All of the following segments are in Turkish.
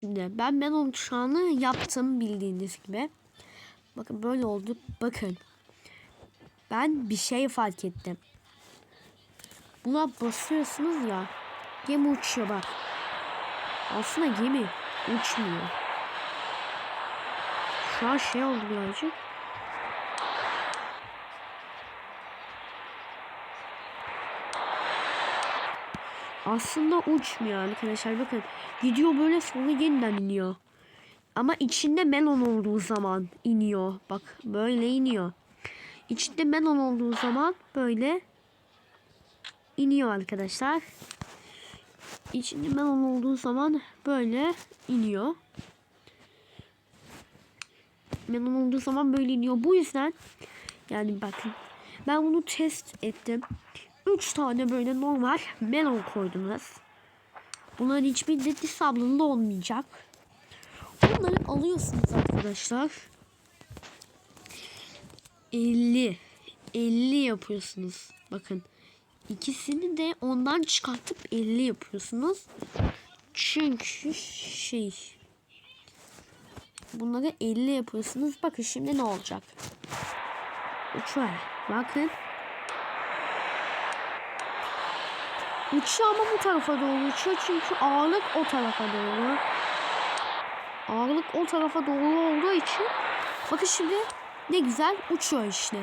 Şimdi ben onun uçağını yaptım bildiğiniz gibi. Bakın böyle oldu. Bakın. Ben bir şey fark ettim. Buna basıyorsunuz ya. Gemi uçuyor bak. Aslında gemi uçmuyor. Şu an şey oldu birazcık. Aslında uçmuyor arkadaşlar. Bakın gidiyor böyle sonra yeniden iniyor. Ama içinde melon olduğu zaman iniyor. Bak böyle iniyor. İçinde melon olduğu zaman böyle iniyor arkadaşlar. İçinde melon olduğu zaman böyle iniyor. Melon olduğu zaman böyle iniyor. Bu yüzden yani bakın ben bunu test ettim. 3 tane böyle normal melon koydunuz. Bunların hiçbir de sablonlu olmayacak. Bunları alıyorsunuz arkadaşlar. 50 50 yapıyorsunuz. Bakın. ikisini de ondan çıkartıp 50 yapıyorsunuz. Çünkü şey bunları 50 yapıyorsunuz. Bakın şimdi ne olacak? Uçuyor. Bakın. Uçuyor ama bu tarafa doğru uçuyor. Çünkü ağırlık o tarafa doğru. Ağırlık o tarafa doğru olduğu için bakın şimdi ne güzel uçuyor işte.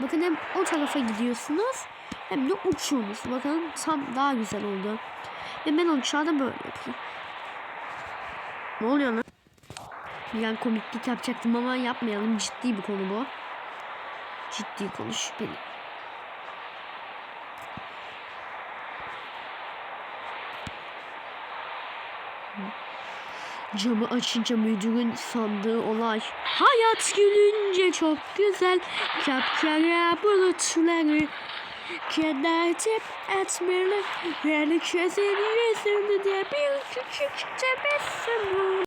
Bakın hem o tarafa gidiyorsunuz hem de uçuyorsunuz. Bakın tam daha güzel oldu. Ve ben uçağı da böyle yapayım. Ne oluyor lan? Yani komiklik yapacaktım ama yapmayalım. Ciddi bir konu bu. Ciddi konuş benim. Camı açınca müdürün sandığı olay. Hayat gülünce çok güzel. Kapkara bulutları. Keder etmeli. Yani çözün yüzünde bir küçük tebessüm.